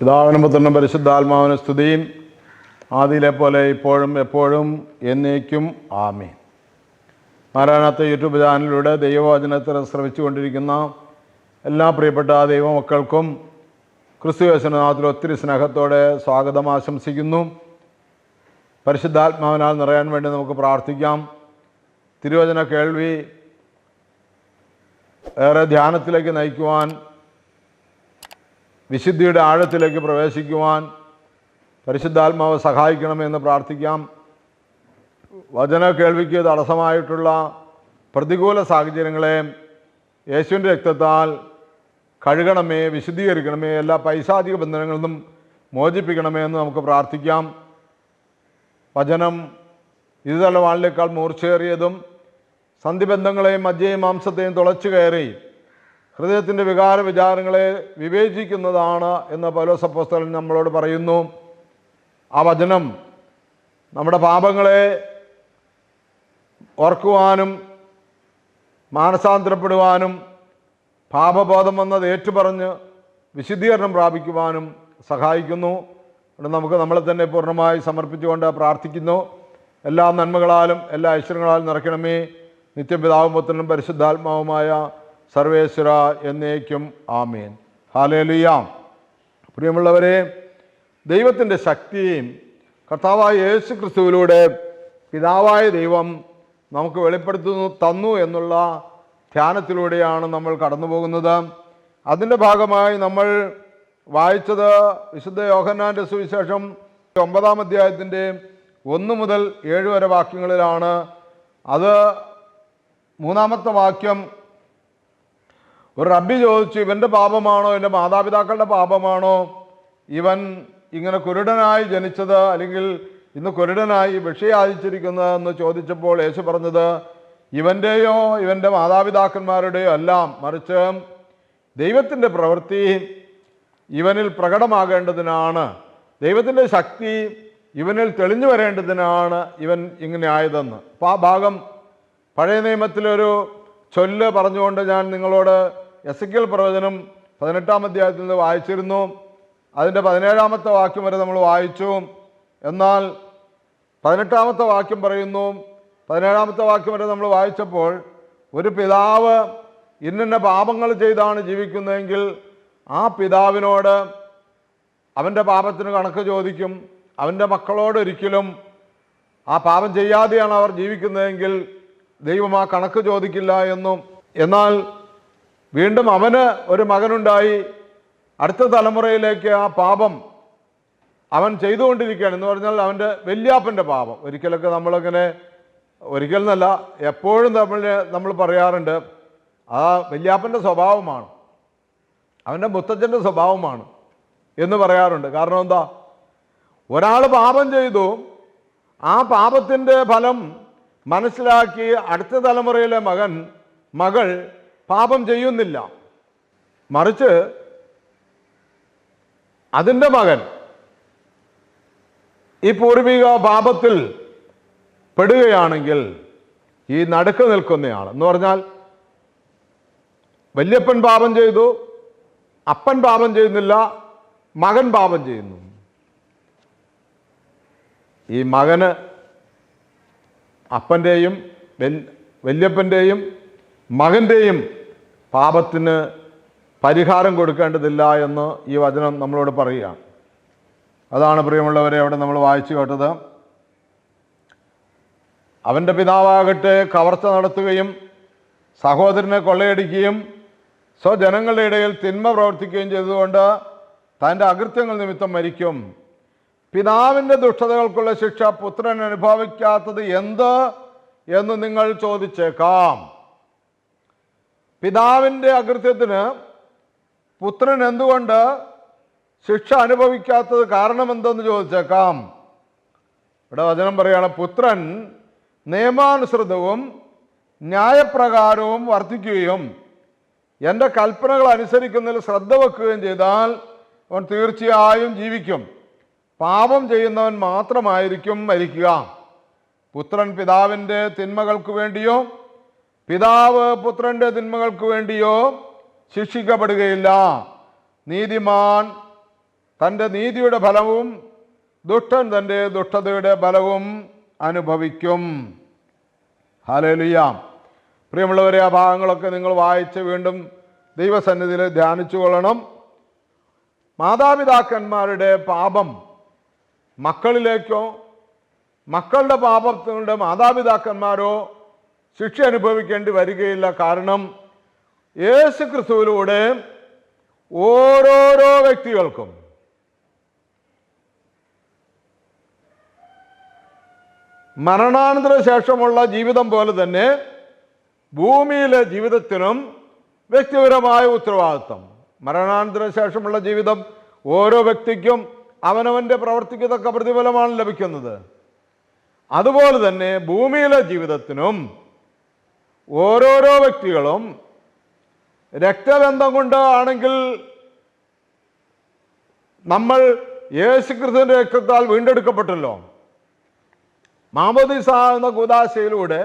പിതാവിനും പുത്രനും പരിശുദ്ധാത്മാവിന് സ്തുതിയും. ആദിയിലെ പോലെ ഇപ്പോഴും എപ്പോഴും എന്നേക്കും ആമേ നാരായണത്തെ യൂട്യൂബ് ചാനലിലൂടെ ദൈവവചനത്തിൽ ശ്രമിച്ചു കൊണ്ടിരിക്കുന്ന എല്ലാ പ്രിയപ്പെട്ട ദൈവമക്കൾക്കും ക്രിസ്തു യേശുനാഥത്തിൽ ഒത്തിരി സ്നേഹത്തോടെ സ്വാഗതം ആശംസിക്കുന്നു. പരിശുദ്ധാത്മാവിനാൽ നിറയാൻ വേണ്ടി നമുക്ക് പ്രാർത്ഥിക്കാം. തിരുവചന കേൾവി ഏറെ ധ്യാനത്തിലേക്ക് നയിക്കുവാൻ വിശുദ്ധിയുടെ ആഴത്തിലേക്ക് പ്രവേശിക്കുവാൻ പരിശുദ്ധാത്മാവ് സഹായിക്കണമെന്ന് പ്രാർത്ഥിക്കാം. വചന കേൾവിക്ക് തടസ്സമായിട്ടുള്ള പ്രതികൂല സാഹചര്യങ്ങളെ യേശുവിന്റെ രക്തത്താൽ കഴുകണമേ വിശുദ്ധീകരിക്കണമേ എല്ലാ പൈസാധിക ബന്ധനങ്ങളിൽ നിന്നും മോചിപ്പിക്കണമേ എന്ന് നമുക്ക് പ്രാർത്ഥിക്കാം. വചനം ഇരുതല വാളിനേക്കാൾ മൂർച്ചയേറിയതും സന്ധിബന്ധങ്ങളെയും മജ്ജയും മാംസത്തെയും തുളച്ചു കയറി ഹൃദയത്തിന്റെ വികാര വിചാരങ്ങളെ വിവേചിക്കുന്നതാണ് എന്ന് പൗലോസപ്പോസ്തലൻ നമ്മളോട് പറയുന്നു. ആ വചനം നമ്മുടെ പാപങ്ങളെ ഓർക്കുവാനും മാനസാന്തരപ്പെടുവാനും പാപബോധം വന്നത് ഏറ്റുപറഞ്ഞ് വിശുദ്ധീകരണം പ്രാപിക്കുവാനും സഹായിക്കുന്നു. അതുകൊണ്ട് നമുക്ക് നമ്മളെ തന്നെ പൂർണമായി സമർപ്പിച്ചുകൊണ്ട് പ്രാർത്ഥിക്കുന്നു. എല്ലാ നന്മകളാലും എല്ലാ ഐശ്വര്യങ്ങളാലും നിറയ്ക്കണമേ. നിത്യപിതാവും പുത്രനും പരിശുദ്ധാത്മാവുമായ സർവേശ്വര എന്നേക്കും ആമേൻ. ഹാലേലുയാം പ്രിയമുള്ളവരെ ദൈവത്തിന്റെ ശക്തിയും കർത്താവായ യേശു ക്രിസ്തുവിലൂടെ പിതാവായ ദൈവം നമുക്ക് വെളിപ്പെടുത്തുന്നു തന്നു എന്നുള്ള ധ്യാനത്തിലൂടെയാണ് നമ്മൾ കടന്നു പോകുന്നത് അതിന്റെ ഭാഗമായി നമ്മൾ വായിച്ചത് വിശുദ്ധ യോഹന്നാന്റെ സുവിശേഷം ഒമ്പതാം അധ്യായത്തിന്റെ ഒന്ന് മുതൽ ഏഴ് വരെ വാക്യങ്ങളിലാണ്. അത് മൂന്നാമത്തെ വാക്യം ഒരു റബ്ബി ചോദിച്ചു ഇവന്റെ പാപമാണോ? എന്റെ മാതാപിതാക്കളുടെ പാപമാണോ? ഇവൻ ഇങ്ങനെ കുരുടനായി ജനിച്ചത് അല്ലെങ്കിൽ ഇന്ന് കുരുടനായി ഭിക്ഷയാചിച്ചിരിക്കുന്നത് എന്ന് ചോദിച്ചപ്പോൾ യേശു പറഞ്ഞത് ഇവന്റെയോ ഇവന്റെ മാതാപിതാക്കന്മാരുടെയോ എല്ലാം മറിച്ച് ദൈവത്തിന്റെ പ്രവൃത്തി ഇവനിൽ പ്രകടമാകേണ്ടതിനാണ്. ദൈവത്തിന്റെ ശക്തി ഇവനിൽ തെളിഞ്ഞു വരേണ്ടതിനാണ് ഇവൻ ഇങ്ങനെ ആയതെന്ന്. അപ്പോൾ ആ ഭാഗം പഴയ നിയമത്തിലൊരു ചൊല്ല് പറഞ്ഞുകൊണ്ട് ഞാൻ നിങ്ങളോട് എസ് കെൽ പ്രവചനം പതിനെട്ടാം അധ്യായത്തിൽ നിന്ന് വായിച്ചിരുന്നു. അതിന്റെ പതിനേഴാമത്തെ വാക്യം വരെ നമ്മൾ വായിച്ചു. എന്നാൽ പതിനെട്ടാമത്തെ വാക്യം പറയുന്നു. പതിനേഴാമത്തെ വാക്യം വരെ നമ്മൾ വായിച്ചപ്പോൾ ഒരു പിതാവ് ഇന്നിന്ന പാപങ്ങൾ ചെയ്താണ് ജീവിക്കുന്നതെങ്കിൽ ആ പിതാവിനോട് അവന്റെ പാപത്തിന് കണക്ക് ചോദിക്കും. അവന്റെ മക്കളോട് ഒരിക്കലും ആ പാപം ചെയ്യാതെയാണ് അവർ ജീവിക്കുന്നതെങ്കിൽ ദൈവം ആ കണക്ക് ചോദിക്കില്ല എന്നും. എന്നാൽ വീണ്ടും അവന് ഒരു മകനുണ്ടായി. അടുത്ത തലമുറയിലേക്ക് ആ പാപം അവൻ ചെയ്തുകൊണ്ടിരിക്കുകയാണ്. എന്ന് പറഞ്ഞാൽ അവന്റെ വല്യാപ്പന്റെ പാപം. ഒരിക്കലൊക്കെ നമ്മളിങ്ങനെ ഒരിക്കൽ എന്നല്ല എപ്പോഴും നമ്മൾ നമ്മൾ പറയാറുണ്ട് ആ വല്യാപ്പന്റെ സ്വഭാവമാണ് അവന്റെ മുത്തച്ഛന്റെ സ്വഭാവമാണ് എന്ന് പറയാറുണ്ട്. കാരണം എന്താ? ഒരാൾ പാപം ചെയ്തു ആ പാപത്തിന്റെ ഫലം മനസ്സിലാക്കി അടുത്ത തലമുറയിലെ മകൻ മകൾ പാപം ചെയ്യുന്നില്ല. മറിച്ച് അതിന്റെ മകൻ ഈ പൂർവിക പാപത്തിൽ പെടുകയാണെങ്കിൽ ഈ നടുക്ക് നിൽക്കുന്നയാൾ എന്ന് പറഞ്ഞാൽ വല്യപ്പൻ പാപം ചെയ്തു അപ്പൻ പാപം ചെയ്യുന്നില്ല മകൻ പാപം ചെയ്യുന്നു. ഈ മകന് അപ്പന്റെയും വല്യപ്പന്റെയും മകന്റെയും പാപത്തിന് പരിഹാരം കൊടുക്കേണ്ടതില്ല എന്ന് ഈ വചനം നമ്മളോട് പറയുകയാണ്. അതാണ് പ്രിയമുള്ളവരെ അവിടെ നമ്മൾ വായിച്ചു കേട്ടത്. അവന്റെ പിതാവാകട്ടെ കവർച്ച നടത്തുകയും സഹോദരനെ കൊള്ളയടിക്കുകയും സ്വജനങ്ങളുടെ ഇടയിൽ തിന്മ പ്രവർത്തിക്കുകയും ചെയ്തുകൊണ്ട് തന്റെ അകൃത്യങ്ങൾ നിമിത്തം മരിക്കും. പിതാവിന്റെ ദുഷ്ടതകൾക്കുള്ള ശിക്ഷ പുത്രൻ അനുഭവിക്കാത്തത് എന്ത് എന്ന് നിങ്ങൾ ചോദിച്ചേക്കാം. പിതാവിന്റെ അകൃത്യത്തിന് പുത്രൻ എന്തുകൊണ്ട് ശിക്ഷ അനുഭവിക്കാത്തത് കാരണമെന്തെന്ന് ചോദിച്ചേക്കാം. ഇവിടെ വചനം പറയുകയാണ് പുത്രൻ നിയമാനുസൃതവും ന്യായപ്രകാരവും വർദ്ധിക്കുകയും എന്റെ കൽപ്പനകൾ അനുസരിക്കുന്നതിൽ ശ്രദ്ധ വെക്കുകയും ചെയ്താൽ അവൻ തീർച്ചയായും ജീവിക്കും. പാപം ചെയ്യുന്നവൻ മാത്രമായിരിക്കും മരിക്കുക. പുത്രൻ പിതാവിന്റെ തിന്മകൾക്ക് വേണ്ടിയോ പിതാവ് പുത്രന്റെ തിന്മകൾക്ക് വേണ്ടിയോ ശിക്ഷിക്കപ്പെടുകയില്ല. നീതിമാൻ തന്റെ നീതിയുടെ ഫലവും ദുഷ്ടൻ തന്റെ ദുഷ്ടതയുടെ ഫലവും അനുഭവിക്കും. ഹലലിയാം പ്രിയമുള്ളവരെ ആ ഭാഗങ്ങളൊക്കെ നിങ്ങൾ വായിച്ച് വീണ്ടും ദൈവസന്നിധിയിൽ ധ്യാനിച്ചു കൊള്ളണം മാതാപിതാക്കന്മാരുടെ പാപം മക്കളിലേക്കോ മക്കളുടെ പാപത്തിനുടെ മാതാപിതാക്കന്മാരോ ശിക്ഷ അനുഭവിക്കേണ്ടി വരികയില്ല. കാരണം യേശു ക്രിസ്തുവിലൂടെ ഓരോരോ വ്യക്തികൾക്കും മരണാനന്തര ശേഷമുള്ള ജീവിതം പോലെ തന്നെ ഭൂമിയിലെ ജീവിതത്തിനും വ്യക്തിപരമായ ഉത്തരവാദിത്വം. മരണാനന്തര ശേഷമുള്ള ജീവിതം ഓരോ വ്യക്തിക്കും അവനവന്റെ പ്രവർത്തിക്ക് തക്ക പ്രതിഫലമാണ് ലഭിക്കുന്നത്. അതുപോലെ തന്നെ ഭൂമിയിലെ ജീവിതത്തിനും ഓരോരോ വ്യക്തികളും രക്തബന്ധം കൊണ്ട് ആണെങ്കിൽ നമ്മൾ യേശുക്രിസ്തുവിന്റെ രക്തത്താൽ വീണ്ടെടുക്കപ്പെട്ടല്ലോ. മാമോദിസ എന്ന കൂതാശയിലൂടെ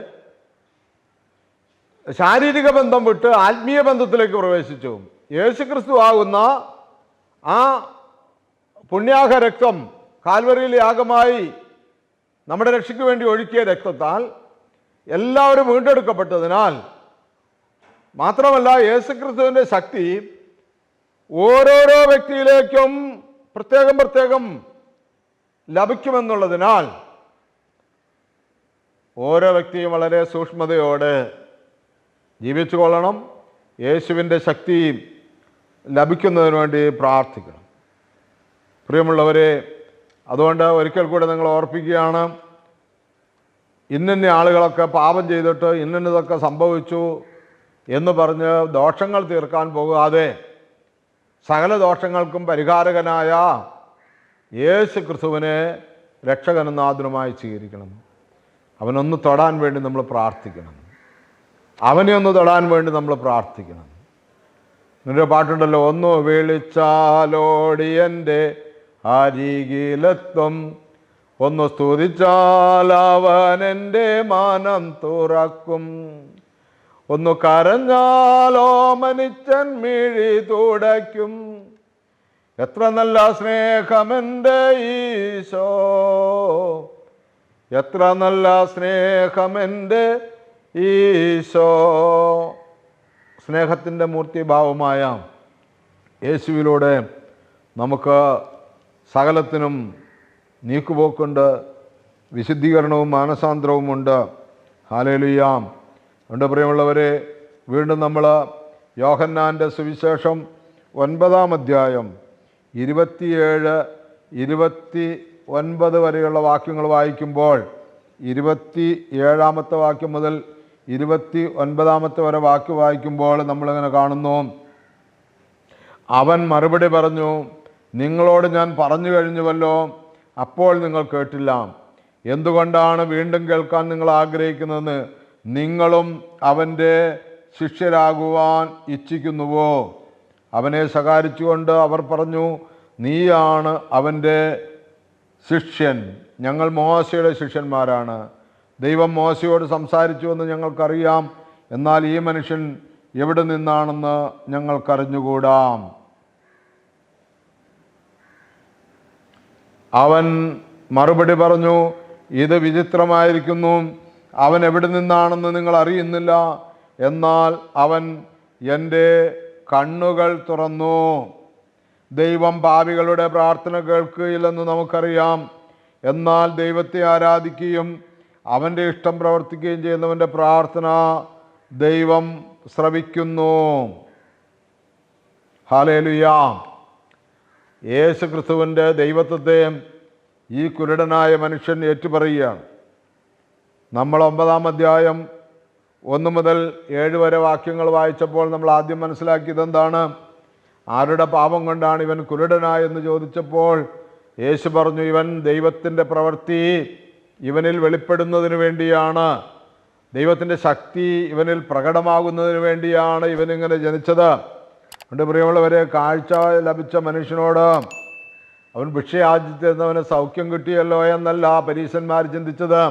ശാരീരിക ബന്ധം വിട്ട് ആത്മീയ ബന്ധത്തിലേക്ക് പ്രവേശിച്ചു. യേശുക്രിസ്തു ആകുന്ന ആ പുണ്യാഹ രക്തം കാൽവരിയിൽ യാഗമായി നമ്മുടെ രക്ഷയ്ക്ക് വേണ്ടി ഒഴുക്കിയ രക്തത്താൽ എല്ലാവരും വീണ്ടെടുക്കപ്പെട്ടതിനാൽ മാത്രമല്ല യേശുക്രിസ്തുവിന്റെ ശക്തി ഓരോരോ വ്യക്തിയിലേക്കും പ്രത്യേകം പ്രത്യേകം ലഭിക്കുമെന്നുള്ളതിനാൽ ഓരോ വ്യക്തിയും വളരെ സൂക്ഷ്മതയോടെ ജീവിച്ചു കൊള്ളണം യേശുവിന്റെ ശക്തി ലഭിക്കുന്നതിന് വേണ്ടി പ്രാർത്ഥിക്കണം. പ്രിയമുള്ളവരെ അതുകൊണ്ട് ഒരിക്കൽ കൂടെ നിങ്ങൾ ഓർപ്പിക്കുകയാണ്. ഇന്നിന്ന ആളുകളൊക്കെ പാപം ചെയ്തിട്ട് ഇന്നിന്നതൊക്കെ സംഭവിച്ചു എന്ന് പറഞ്ഞ് ദോഷങ്ങൾ തീർക്കാൻ പോകാതെ സകല ദോഷങ്ങൾക്കും പരിഹാരകനായ യേശു ക്രിസ്തുവിനെ രക്ഷകനാഥനുമായി സ്വീകരിക്കണം. അവനൊന്ന് തൊടാൻ വേണ്ടി നമ്മൾ പ്രാർത്ഥിക്കണം. അവനെ ഒന്ന് തൊടാൻ വേണ്ടി നമ്മൾ പ്രാർത്ഥിക്കണം. നിന്റെ പാട്ടുണ്ടല്ലോ ഒന്ന് വിളിച്ചാലോടിയന്റെ അരികിലെത്തും ഒന്ന് സ്തുതിച്ചാൽ അവൻ എന്റെ മാനം തുറക്കും. ഒന്ന് കരഞ്ഞാലോ മനുഷ്യൻ മിഴി തുടയ്ക്കും. എത്ര നല്ല സ്നേഹമെന്റെ ഈശോ. എത്ര നല്ല സ്നേഹമെന്റെ ഈശോ. സ്നേഹത്തിന്റെ മൂർത്തിഭാവമായ യേശുവിലൂടെ നമുക്ക് സകലത്തിനും നീക്കുപോക്കുണ്ട്. വിശുദ്ധീകരണവും മാനസാന്തരവുമുണ്ട് ഹാലേലുയാം ഉണ്ട് പ്രിയമുള്ളവരെ വീണ്ടും നമ്മൾ യോഹന്നാന്റെ സുവിശേഷം ഒൻപതാം അധ്യായം ഇരുപത്തിയേഴ് ഇരുപത്തി ഒൻപത് വരെയുള്ള വാക്യങ്ങൾ വായിക്കുമ്പോൾ ഇരുപത്തി ഏഴാമത്തെ വാക്യം മുതൽ ഇരുപത്തി ഒൻപതാമത്തെ വരെ വാക്യം വായിക്കുമ്പോൾ നമ്മളിങ്ങനെ കാണുന്നു. അവൻ മറുപടി പറഞ്ഞു നിങ്ങളോട് ഞാൻ പറഞ്ഞു കഴിഞ്ഞുവല്ലോ. അപ്പോൾ നിങ്ങൾ കേട്ടില്ല. എന്തുകൊണ്ടാണ് വീണ്ടും കേൾക്കാൻ നിങ്ങൾ ആഗ്രഹിക്കുന്നതെന്ന് നിങ്ങളും അവന്റെ ശിഷ്യരാകുവാൻ ഇച്ഛിക്കുന്നുവോ? അവനെ ശകാരിച്ചുകൊണ്ട് അവർ പറഞ്ഞു നീയാണ് അവന്റെ ശിഷ്യൻ. ഞങ്ങൾ മോശയുടെ ശിഷ്യന്മാരാണ്. ദൈവം മോശയോട് സംസാരിച്ചുവെന്ന് ഞങ്ങൾക്കറിയാം. എന്നാൽ ഈ മനുഷ്യൻ എവിടെ നിന്നാണെന്ന് ഞങ്ങൾക്കറിഞ്ഞുകൂടാം? അവൻ മറുപടി പറഞ്ഞു ഇത് വിചിത്രമായിരിക്കുന്നു. അവൻ എവിടെ നിന്നാണെന്ന് നിങ്ങൾ അറിയുന്നില്ല. എന്നാൽ അവൻ എന്റെ കണ്ണുകൾ തുറന്നു. ദൈവം പാപികളുടെ പ്രാർത്ഥന കേൾക്കുകയില്ലെന്ന് നമുക്കറിയാം. എന്നാൽ ദൈവത്തെ ആരാധിക്കുകയും അവന്റെ ഇഷ്ടം പ്രവർത്തിക്കുകയും ചെയ്യുന്നവന്റെ പ്രാർത്ഥന ദൈവം ശ്രവിക്കുന്നു. ഹാലേലുയാ യേശു ക്രിസ്തുവിന്റെ ദൈവത്വത്തെ ഈ കുരുടനായ മനുഷ്യൻ ഏറ്റുപറയുകയാണ്. നമ്മൾ ഒമ്പതാം അധ്യായം ഒന്ന് മുതൽ ഏഴ് വരെ വാക്യങ്ങൾ വായിച്ചപ്പോൾ നമ്മൾ ആദ്യം മനസ്സിലാക്കിയത് എന്താണ്? ആരുടെ പാപം കൊണ്ടാണ് ഇവൻ കുരുടനായെന്ന് ചോദിച്ചപ്പോൾ യേശു പറഞ്ഞു ഇവൻ ദൈവത്തിന്റെ പ്രവൃത്തി ഇവനിൽ വെളിപ്പെടുന്നതിന് വേണ്ടിയാണ്. ദൈവത്തിന്റെ ശക്തി ഇവനിൽ പ്രകടമാകുന്നതിന് വേണ്ടിയാണ് ഇവനിങ്ങനെ ജനിച്ചത്. അതുകൊണ്ട് പ്രിയമുള്ളവരെ കാഴ്ച ലഭിച്ച മനുഷ്യനോട് അവൻ ഭിക്ഷയാചിച്ചിരുന്നവന് സൗഖ്യം കിട്ടിയല്ലോ എന്നല്ല പരീശന്മാർ ചിന്തിച്ചത്.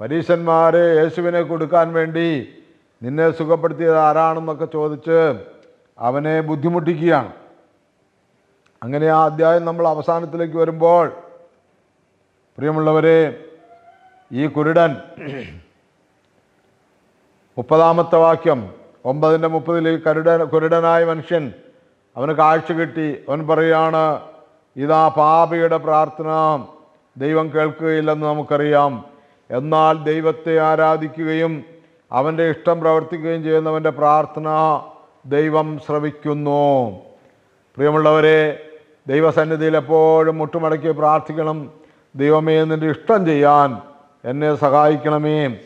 പരീശന്മാർ യേശുവിനെ കൊടുക്കാൻ വേണ്ടി നിന്നെ സുഖപ്പെടുത്തിയത് ആരാണെന്നൊക്കെ ചോദിച്ച് അവനെ ബുദ്ധിമുട്ടിക്കുകയാണ്. അങ്ങനെ ആ അധ്യായം നമ്മൾ അവസാനത്തിലേക്ക് വരുമ്പോൾ പ്രിയമുള്ളവരെ ഈ കുരുടൻ മുപ്പതാമത്തെ വാക്യം ഒമ്പതിന്റെ മുപ്പതിൽ കരുടൻ കുരുടനായ മനുഷ്യൻ അവന് കാഴ്ച കിട്ടി. അവൻ പറയാണ് ഇതാ പാപിയുടെ പ്രാർത്ഥന. ദൈവം കേൾക്കുകയില്ലെന്ന് നമുക്കറിയാം. എന്നാൽ ദൈവത്തെ ആരാധിക്കുകയും അവന്റെ ഇഷ്ടം പ്രവർത്തിക്കുകയും ചെയ്യുന്നവന്റെ പ്രാർത്ഥന ദൈവം ശ്രവിക്കുന്നു. പ്രിയമുള്ളവരെ ദൈവസന്നിധിയിൽ എപ്പോഴും മുട്ടുമടക്കി പ്രാർത്ഥിക്കണം. ദൈവമേ നിന്റെ ഇഷ്ടം ചെയ്യാൻ എന്നെ സഹായിക്കണമേ.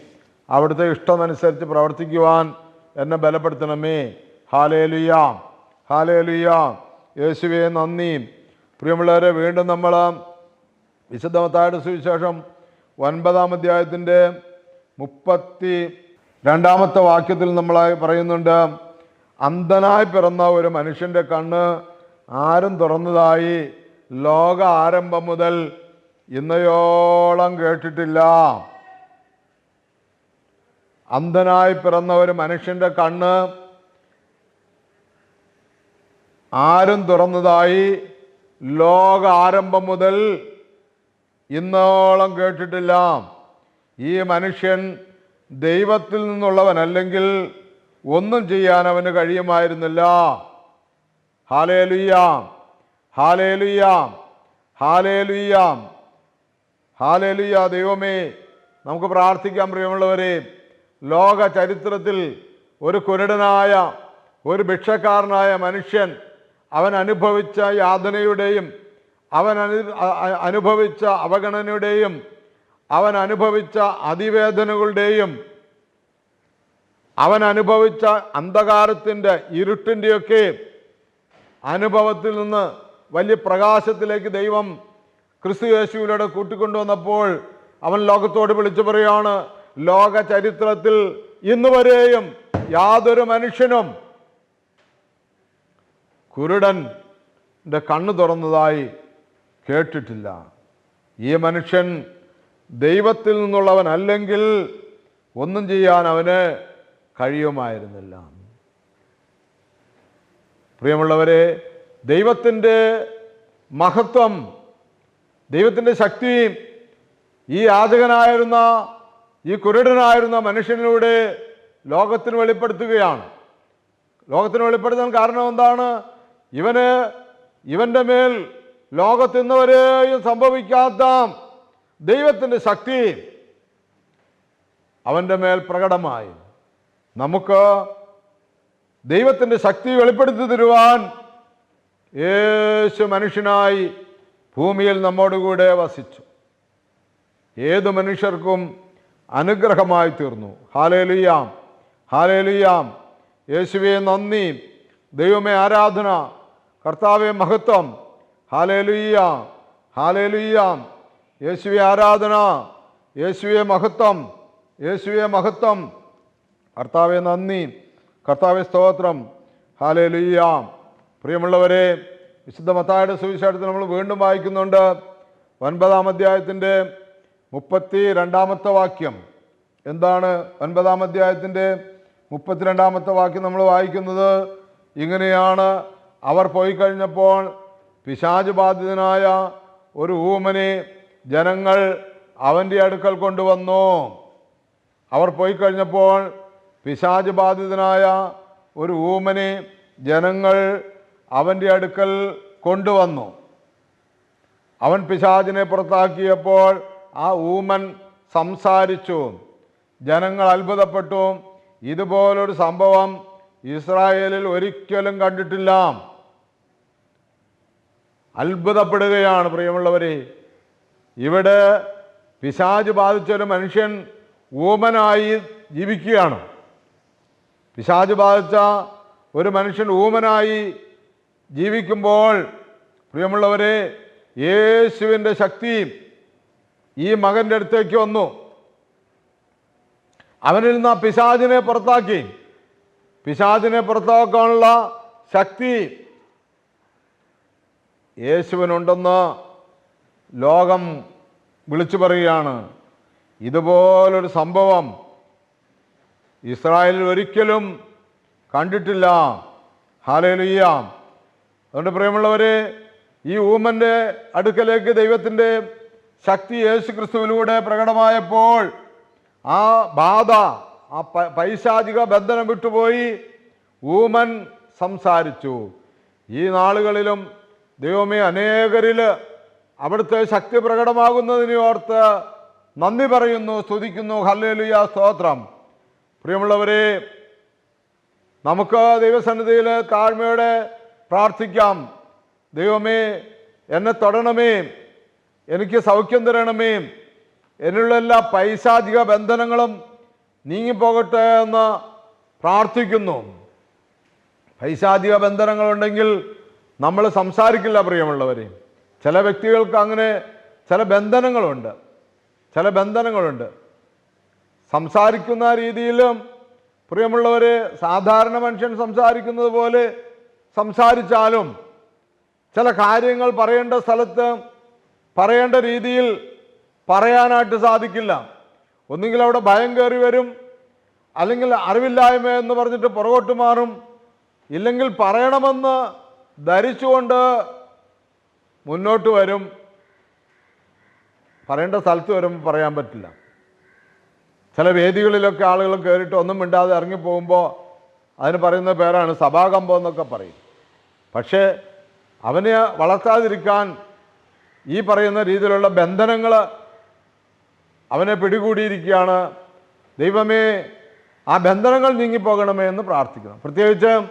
അവിടുത്തെ ഇഷ്ടമനുസരിച്ച് പ്രവർത്തിക്കുവാൻ എന്നെ ബലപ്പെടുത്തണമേ. ഹാലേലുയാം. ഹാലേലുയാം. യേശുവേ നന്ദി. പ്രിയമുള്ളവരെ വീണ്ടും നമ്മൾ വിശുദ്ധമത്തായുടെ സുവിശേഷം ഒൻപതാം അധ്യായത്തിന്റെ മുപ്പത്തി രണ്ടാമത്തെ വാക്യത്തിൽ നമ്മൾ പറയുന്നുണ്ട് അന്ധനായി പിറന്ന ഒരു മനുഷ്യന്റെ കണ്ണ് ആരും തുറന്നതായി ലോക ആരംഭം മുതൽ ഇന്നയോളം കേട്ടിട്ടില്ല. അന്ധനായി പിറന്ന ഒരു മനുഷ്യന്റെ കണ്ണ് ആരും തുറന്നതായി ലോക ആരംഭം മുതൽ ഇന്നോളം കേട്ടിട്ടില്ല. ഈ മനുഷ്യൻ ദൈവത്തിൽ നിന്നുള്ളവൻ അല്ലെങ്കിൽ ഒന്നും ചെയ്യാൻ അവന് കഴിയുമായിരുന്നില്ല. ഹാലേലുയ്യാം ഹാലേലുയ്യാം ഹാലേലുയ്യാം ഹാലേലുയ്യ ദൈവമേ നമുക്ക് പ്രാർത്ഥിക്കാം പ്രിയമുള്ളവരെ. ലോക ചരിത്രത്തിൽ ഒരു കുരുടനായ ഒരു ഭിക്ഷക്കാരനായ മനുഷ്യൻ അവൻ അനുഭവിച്ച യാതനയുടെയും അവൻ അനു അനുഭവിച്ച അവഗണനയുടെയും അവൻ അനുഭവിച്ച അതിവേദനകളുടെയും അവൻ അനുഭവിച്ച അന്ധകാരത്തിന്റെ ഇരുട്ടിന്റെയൊക്കെ അനുഭവത്തിൽ നിന്ന് വലിയ പ്രകാശത്തിലേക്ക് ദൈവം ക്രിസ്തു യേശുവിലൂടെ കൂട്ടിക്കൊണ്ടുവന്നപ്പോൾ അവൻ ലോകത്തോട് വിളിച്ചു പറയാണ് ലോക ചരിത്രത്തിൽ ഇന്നുവരെയും യാതൊരു മനുഷ്യനും കുരുടന്റെ കണ്ണു തുറന്നതായി കേട്ടിട്ടില്ല. ഈ മനുഷ്യൻ ദൈവത്തിൽ നിന്നുള്ളവൻ അല്ലെങ്കിൽ ഒന്നും ചെയ്യാൻ അവന് കഴിയുമായിരുന്നില്ല. പ്രിയമുള്ളവരെ ദൈവത്തിന്റെ മഹത്വം ദൈവത്തിന്റെ ശക്തി ഈ യാചകനായിരുന്ന ഈ കുരുടനായിരുന്ന മനുഷ്യനിലൂടെ ലോകത്തിന് വെളിപ്പെടുത്തുകയാണ്. ലോകത്തിന് വെളിപ്പെടുത്താൻ കാരണം എന്താണ്? ഇവന് ഇവന്റെ മേൽ ലോകത്തിന്നവരെയും സംഭവിക്കാത്ത ദൈവത്തിന്റെ ശക്തി അവന്റെ മേൽ പ്രകടമായി. നമുക്ക് ദൈവത്തിന്റെ ശക്തി വെളിപ്പെടുത്തി തരുവാൻ യേശു മനുഷ്യനായി ഭൂമിയിൽ നമ്മോടുകൂടെ വസിച്ചു. ഏത് മനുഷ്യർക്കും അനുഗ്രഹമായി തീർന്നു. ഹാലേലുയാം. ഹാലേലുയാം. യേശുവെ നന്ദി. ദൈവമേ ആരാധന. കർത്താവെ മഹത്വം. ഹാലേലുയ്യാം ഹാലേലുയ്യാം യേശുവെ ആരാധന. യേശുവെ മഹത്വം. യേശുവെ മഹത്വം. കർത്താവെ നന്ദി. കർത്താവെ സ്തോത്രം. ഹാലേലുയ്യാം പ്രിയമുള്ളവരെ വിശുദ്ധ മത്തായുടെ സുവിശേഷത്തിൽ നമ്മൾ വീണ്ടും വായിക്കുന്നുണ്ട്. ഒൻപതാം അധ്യായത്തിന്റെ മുപ്പത്തി രണ്ടാമത്തെ വാക്യം. എന്താണ് ഒൻപതാം അധ്യായത്തിന്റെ മുപ്പത്തിരണ്ടാമത്തെ വാക്യം നമ്മൾ വായിക്കുന്നത്? ഇങ്ങനെയാണ്. അവർ പോയി കഴിഞ്ഞപ്പോൾ പിശാജ് ബാധിതനായ ഒരു ഊമനെ ജനങ്ങൾ അവന്റെ അടുക്കൽ കൊണ്ടുവന്നു. അവർ പോയി കഴിഞ്ഞപ്പോൾ പിശാജ് ബാധിതനായ ഒരു ഊമനെ ജനങ്ങൾ അവന്റെ അടുക്കൽ കൊണ്ടുവന്നു. അവൻ പിശാജിനെ പുറത്താക്കിയപ്പോൾ ആ ഊമൻ സംസാരിച്ചു. ജനങ്ങൾ അത്ഭുതപ്പെട്ടു. ഇതുപോലൊരു സംഭവം ഇസ്രായേലിൽ ഒരിക്കലും കണ്ടിട്ടില്ല. അത്ഭുതപ്പെടുകയാണ് പ്രിയമുള്ളവരെ. ഇവിടെ പിശാജ് ബാധിച്ചൊരു മനുഷ്യൻ ഊമനായി ജീവിക്കുകയാണ്. പിശാജ് ബാധിച്ച ഒരു മനുഷ്യൻ ഊമനായി ജീവിക്കുമ്പോൾ പ്രിയമുള്ളവരെ യേശുവിന്റെ ശക്തി ഈ മകന്റെ അടുത്തേക്ക് വന്നു. അവനിൽ നിന്ന് ആ പിശാചിനെ പുറത്താക്കി. പിശാചിനെ പുറത്താക്കാനുള്ള ശക്തി യേശുവിനുണ്ടെന്ന് ലോകം വിളിച്ചു പറയുകയാണ്. ഇതുപോലൊരു സംഭവം ഇസ്രായേലിൽ ഒരിക്കലും കണ്ടിട്ടില്ല. ഹാലേലുയ്യ അതുകൊണ്ട് പ്രിയമുള്ളവരെ ഈ ഊമന്റെ അടുക്കലേക്ക് ദൈവത്തിന്റെ ശക്തി യേശു ക്രിസ്തുവിലൂടെ പ്രകടമായപ്പോൾ ആ ബാധ ആ പൈശാചിക ബന്ധനം വിട്ടുപോയി. ഊമൻ സംസാരിച്ചു. ഈ നാളുകളിലും ദൈവമേ അനേകരിൽ അവിടുത്തെ ശക്തി പ്രകടമാകുന്നതിനെ ഓർത്ത് നന്ദി പറയുന്നു സ്തുതിക്കുന്നു. ഹല്ലേലുയ സ്തോത്രം. പ്രിയമുള്ളവരെ നമുക്ക് ദൈവസന്നിധിയിൽ താഴ്മയോടെ പ്രാർത്ഥിക്കാം. ദൈവമേ എന്നെ തൊടണമേ. എനിക്ക് സൗഖ്യം തരണമേ. എന്നുള്ള എല്ലാ പൈശാചിക ബന്ധനങ്ങളും നീങ്ങിപ്പോകട്ടെ എന്ന് പ്രാർത്ഥിക്കുന്നു. പൈശാചിക ബന്ധനങ്ങളുണ്ടെങ്കിൽ നമ്മൾ സംസാരിക്കില്ല പ്രിയമുള്ളവരെ. ചില വ്യക്തികൾക്ക് അങ്ങനെ ചില ബന്ധനങ്ങളുണ്ട്. ചില ബന്ധനങ്ങളുണ്ട്. സംസാരിക്കുന്ന രീതിയിലും പ്രിയമുള്ളവരെ സാധാരണ മനുഷ്യൻ സംസാരിക്കുന്നത് പോലെ സംസാരിച്ചാലും ചില കാര്യങ്ങൾ പറയേണ്ട സ്ഥലത്ത് പറയേണ്ട രീതിയിൽ പറയാനായിട്ട് സാധിക്കില്ല. ഒന്നുകിൽ അവിടെ ഭയം കയറി വരും അല്ലെങ്കിൽ അറിവില്ലായ്മ എന്ന് പറഞ്ഞിട്ട് പുറകോട്ട് മാറും. ഇല്ലെങ്കിൽ പറയണമെന്ന് ധരിച്ചുകൊണ്ട് മുന്നോട്ട് വരും. പറയേണ്ട സ്ഥലത്ത് വരുമ്പോൾ പറയാൻ പറ്റില്ല. ചില വേദികളിലൊക്കെ ആളുകൾ കയറിയിട്ട് ഒന്നും മിണ്ടാതെ ഇറങ്ങിപ്പോകുമ്പോൾ അതിന് പറയുന്ന പേരാണ് സഭാകമ്പം എന്നൊക്കെ പറയും. പക്ഷേ അവനെ വളർത്താതിരിക്കാൻ ഈ പറയുന്ന രീതിയിലുള്ള ബന്ധനങ്ങൾ അവനെ പിടികൂടിയിരിക്കുകയാണ്. ദൈവമേ ആ ബന്ധനങ്ങൾ നീങ്ങിപ്പോകണമേ എന്ന് പ്രാർത്ഥിക്കണം പ്രത്യേകിച്ച്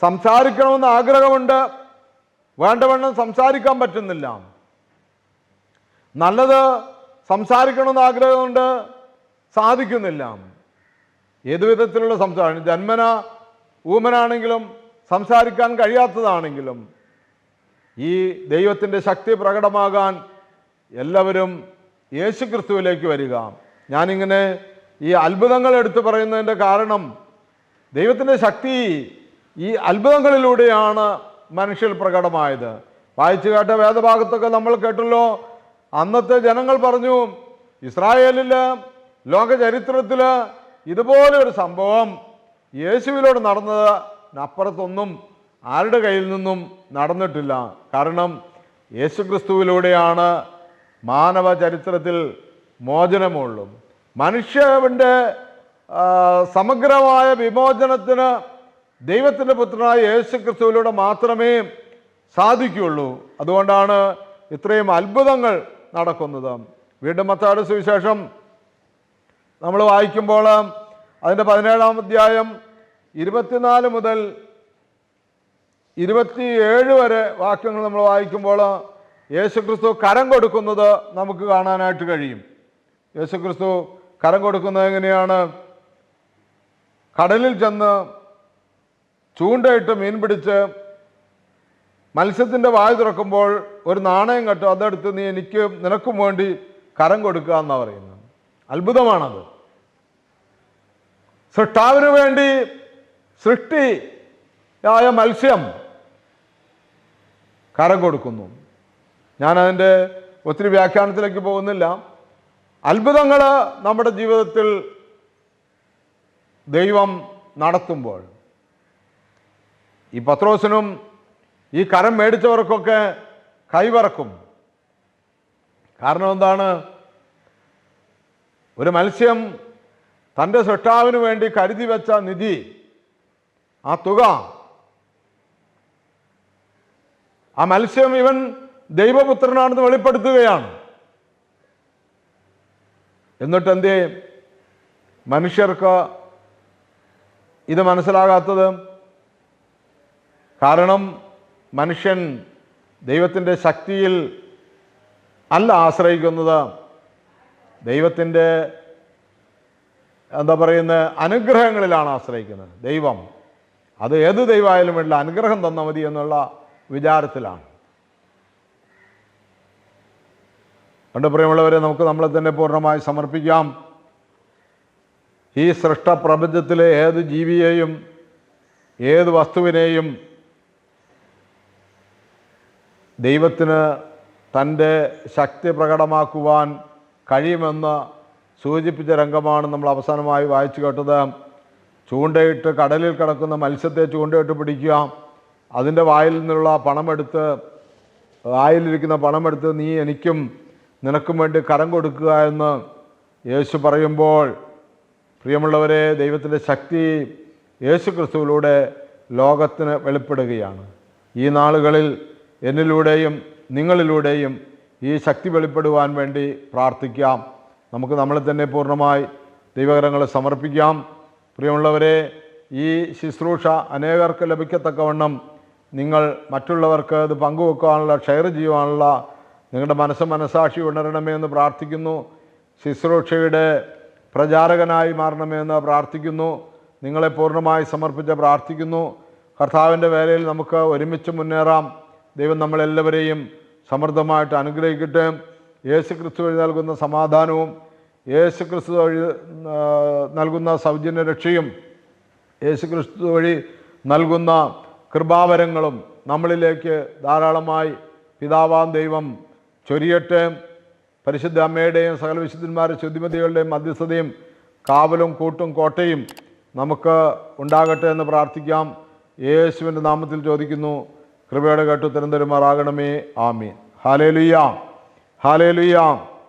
സംസാരിക്കണമെന്ന് ആഗ്രഹമുണ്ട്. വേണ്ടവണ്ണം സംസാരിക്കാൻ പറ്റുന്നില്ല. നല്ലത് സംസാരിക്കണമെന്ന് ആഗ്രഹമുണ്ട് സാധിക്കുന്നില്ല. ഏതു വിധത്തിലുള്ള സംസാരം? ജന്മന ഊമനാണെങ്കിലും സംസാരിക്കാൻ കഴിയാത്തതാണെങ്കിലും ഈ ദൈവത്തിന്റെ ശക്തി പ്രകടമാകാൻ എല്ലാവരും യേശു ക്രിസ്തുവിലേക്ക് വരിക. ഞാനിങ്ങനെ ഈ അത്ഭുതങ്ങൾ എടുത്തു പറയുന്നതിന്റെ കാരണം ദൈവത്തിന്റെ ശക്തി ഈ അത്ഭുതങ്ങളിലൂടെയാണ് മനുഷ്യൽ പ്രകടമായത്. വായിച്ചു കേട്ട വേദഭാഗത്തൊക്കെ നമ്മൾ കേട്ടല്ലോ. അന്നത്തെ ജനങ്ങൾ പറഞ്ഞു ഇസ്രായേലിൽ ലോക ചരിത്രത്തിൽ ഇതുപോലെ ഒരു സംഭവം യേശുവിലൂടെ നടന്നത് അപ്പുറത്തൊന്നും ആരുടെ കയ്യിൽ നിന്നും നടന്നിട്ടില്ല? കാരണം യേശുക്രിസ്തുവിലൂടെയാണ് മാനവ ചരിത്രത്തിൽ മോചനമുള്ളൂ മനുഷ്യന്റെ ആ, സമഗ്രമായ വിമോചനത്തിന് ദൈവത്തിന്റെ പുത്രനായ യേശുക്രിസ്തുവിലൂടെ മാത്രമേ സാധിക്കുകയുള്ളൂ. അതുകൊണ്ടാണ് ഇത്രയും അത്ഭുതങ്ങൾ നടക്കുന്നത്. വീണ്ടും മത്താട് സുവിശേഷം നമ്മൾ വായിക്കുമ്പോൾ അതിന്റെ പതിനേഴാം അധ്യായം ഇരുപത്തിനാല് മുതൽ ഇരുപത്തിയേഴ് വരെ വാക്യങ്ങൾ നമ്മൾ വായിക്കുമ്പോൾ യേശുക്രിസ്തു കരം കൊടുക്കുന്നത് നമുക്ക് കാണാനായിട്ട് കഴിയും. യേശുക്രിസ്തു കരം കൊടുക്കുന്നത് എങ്ങനെയാണ്? കടലിൽ ചെന്ന് ചൂണ്ടയിട്ട് മീൻ പിടിച്ച് മത്സ്യത്തിന്റെ വായു തുറക്കുമ്പോൾ ഒരു നാണയം കെട്ടും അതെടുത്ത് നീ എനിക്ക് നിനക്കും വേണ്ടി കരം കൊടുക്കുക എന്നാണ് പറയുന്നത്. അത്ഭുതമാണത്. സൃഷ്ടാവിന് വേണ്ടി സൃഷ്ടിയായ മത്സ്യം. കരം കൊടുക്കുന്നു. ഞാൻ അതിന്റെ ഒത്തിരി വ്യാഖ്യാനത്തിലേക്ക് പോകുന്നില്ല. അത്ഭുതങ്ങൾ നമ്മുടെ ജീവിതത്തിൽ ദൈവം നടത്തുമ്പോൾ. ഈ പത്രോസിനും ഈ കരം മേടിച്ചവർക്കൊക്കെ കൈവറക്കും. കാരണം എന്താണ്? ഒരു മത്സ്യം തന്റെ സൃഷ്ടാവിന് വേണ്ടി കരുതി വെച്ച നിധി ആ തുക ആ മത്സ്യം ഇവൻ ദൈവപുത്രനാണെന്ന് വെളിപ്പെടുത്തുകയാണ്. എന്നിട്ട് എന്തേ മനുഷ്യർക്ക് ഇത് മനസ്സിലാകാത്തത്? കാരണം മനുഷ്യൻ ദൈവത്തിന്റെ ശക്തിയിൽ അല്ല ആശ്രയിക്കുന്നത്. ദൈവത്തിന്റെ എന്താ പറയുന്നത് അനുഗ്രഹങ്ങളിലാണ് ആശ്രയിക്കുന്നത്. ദൈവം. അത് ഏത് ദൈവമായാലും വേണ്ട അനുഗ്രഹം തന്ന മതി എന്നുള്ള വിചാരത്തിലാണ്. കണ്ട് പ്രിയമുള്ളവരെ നമുക്ക് നമ്മളെ തന്നെ പൂർണമായി സമർപ്പിക്കാം. ഈ സൃഷ്ടപ്രപഞ്ചത്തിലെ ഏത് ജീവിയെയും ഏത് വസ്തുവിനെയും ദൈവത്തിന് തന്റെ ശക്തി പ്രകടമാക്കുവാൻ കഴിയുമെന്ന് സൂചിപ്പിച്ച രംഗമാണ് നമ്മൾ അവസാനമായി വായിച്ചു കേട്ടത്. ചൂണ്ടയിട്ട് കടലിൽ കിടക്കുന്ന മത്സ്യത്തെ ചൂണ്ടയിട്ട് പിടിക്കുക. അതിന്റെ വായിൽ നിന്നുള്ള പണമെടുത്ത് വായിലിരിക്കുന്ന പണമെടുത്ത് നീ എനിക്കും നിനക്കും വേണ്ടി കരം കൊടുക്കുക എന്ന് യേശു പറയുമ്പോൾ പ്രിയമുള്ളവരെ ദൈവത്തിന്റെ ശക്തി യേശു ക്രിസ്തുവിലൂടെ ലോകത്തിന് വെളിപ്പെടുകയാണ്. ഈ നാളുകളിൽ എന്നിലൂടെയും നിങ്ങളിലൂടെയും ഈ ശക്തി വെളിപ്പെടുവാൻ വേണ്ടി പ്രാർത്ഥിക്കാം. നമുക്ക് നമ്മളെ തന്നെ പൂർണമായി ദൈവകരങ്ങളെ സമർപ്പിക്കാം. പ്രിയമുള്ളവരെ ഈ ശുശ്രൂഷ അനേകർക്ക് ലഭിക്കത്തക്കവണ്ണം നിങ്ങൾ മറ്റുള്ളവർക്ക് ഇത് പങ്കുവെക്കുവാനുള്ള ഷെയർ ചെയ്യുവാനുള്ള നിങ്ങളുടെ മനസ്സ് മനസാക്ഷി ഉണരണമേ എന്ന് പ്രാർത്ഥിക്കുന്നു. ശുശ്രൂഷയുടെ പ്രചാരകനായി മാറണമേ എന്ന് പ്രാർത്ഥിക്കുന്നു. നിങ്ങളെ പൂർണമായി സമർപ്പിച്ച് പ്രാർത്ഥിക്കുന്നു. കർത്താവിന്റെ വേലയിൽ നമുക്ക് ഒരുമിച്ച് മുന്നേറാം. ദൈവം നമ്മളെല്ലാവരെയും സമൃദ്ധമായിട്ട് അനുഗ്രഹിക്കട്ടെ. യേശു ക്രിസ്തു വഴി നൽകുന്ന സമാധാനവും യേശു ക്രിസ്തു വഴി നൽകുന്ന സൗജന്യ രക്ഷയും യേശു ക്രിസ്തു വഴി നൽകുന്ന കൃപാവരങ്ങളും നമ്മളിലേക്ക് ധാരാളമായി പിതാവാൻ ദൈവം ചൊരിയട്ടെ. പരിശുദ്ധ അമ്മയുടെയും സകല വിശുദ്ധന്മാരുടെ ശുദ്ധിമതികളുടെയും മധ്യസ്ഥതയും കാവലും കൂട്ടും കോട്ടയും നമുക്ക് ഉണ്ടാകട്ടെ എന്ന് പ്രാർത്ഥിക്കാം. യേശുവിന്റെ നാമത്തിൽ ചോദിക്കുന്നു. കൃപയുടെ കേട്ടു തിരുന്തരുമാറാകണമേ ആമീൻ. ഹാലേ ലുയ്യാം ഹാലേ ലുയ്യാം